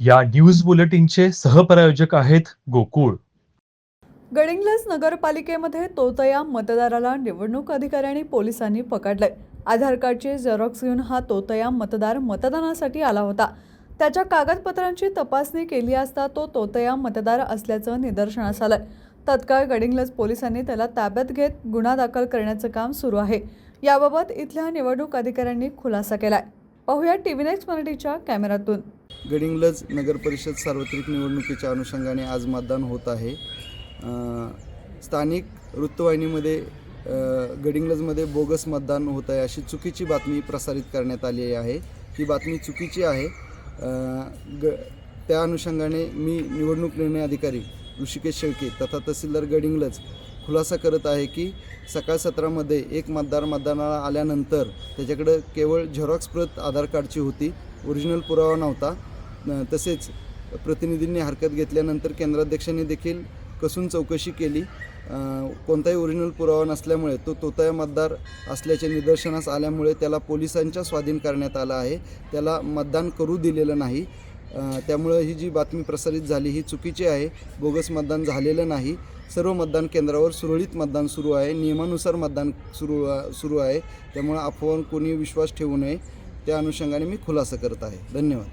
या न्यूज बुलेटिनचे सहप्रायोजक आहेत गोकुळ. गडिंग्लज नगरपालिकेमध्ये तोतया मतदाराला निवडणूक अधिकाऱ्यांनी पोलिसांनी पकडलंय. आधार कार्डचे झेरॉक्स घेऊन हा तोतया मतदार मतदानासाठी आला होता. त्याच्या कागदपत्रांची तपासणी केली असता तो तोतया मतदार असल्याचं निदर्शनास आलंय. तत्काळ गडिंग्लज पोलिसांनी त्याला ताब्यात घेत गुन्हा दाखल करण्याचं काम सुरू आहे. याबाबत इथल्या निवडणूक अधिकाऱ्यांनी खुलासा केलाय. पाहूया टीव्ही नेक्स्ट मराठीच्या कॅमेऱ्यातून. गडिंग्लज नगरपरिषद सार्वत्रिक निवडणुकीच्या अनुषंगाने आज मतदान होत आहे. स्थानिक वृत्तवाहिनीमध्ये गडिंग्लजमध्ये बोगस मतदान होत आहे अशी चुकीची बातमी प्रसारित करण्यात आली आहे. ही बातमी चुकीची आहे. ग त्या अनुषंगाने मी निवडणूक निर्णय अधिकारी ऋषिकेश शेळके तथा तहसीलदार गडिंग्लज खुलासा करत आहे की सकाळ सत्रामध्ये एक मतदार मतदानाला आल्यानंतर त्याच्याकडं केवळ झेरॉक्स प्रत आधार कार्डची होती. ओरिजिनल पुरावा नव्हता. तसेच प्रतिनिधींनी हरकत घेतल्यानंतर केंद्राध्यक्षांनी देखील कसून चौकशी केली. कोणताही ओरिजिनल पुरावा नसल्यामुळे तो तोताया मतदार असल्याचे निदर्शनास आल्यामुळे त्याला पोलिसांच्या स्वाधीन करण्यात आला आहे. त्याला मतदान करू दिलेलं नाही. त्यामुळं ही जी बातमी प्रसारित झाली ही चुकीची आहे. बोगस मतदान झालेलं नाही. सर्व मतदान केंद्रावर सुरळीत मतदान सुरू आहे. नियमानुसार मतदान सुरू सुरू आहे. त्यामुळं अफवावर कोणी विश्वास ठेवू नये. त्या अनुषंगाने मी खुलासा करत आहे. धन्यवाद.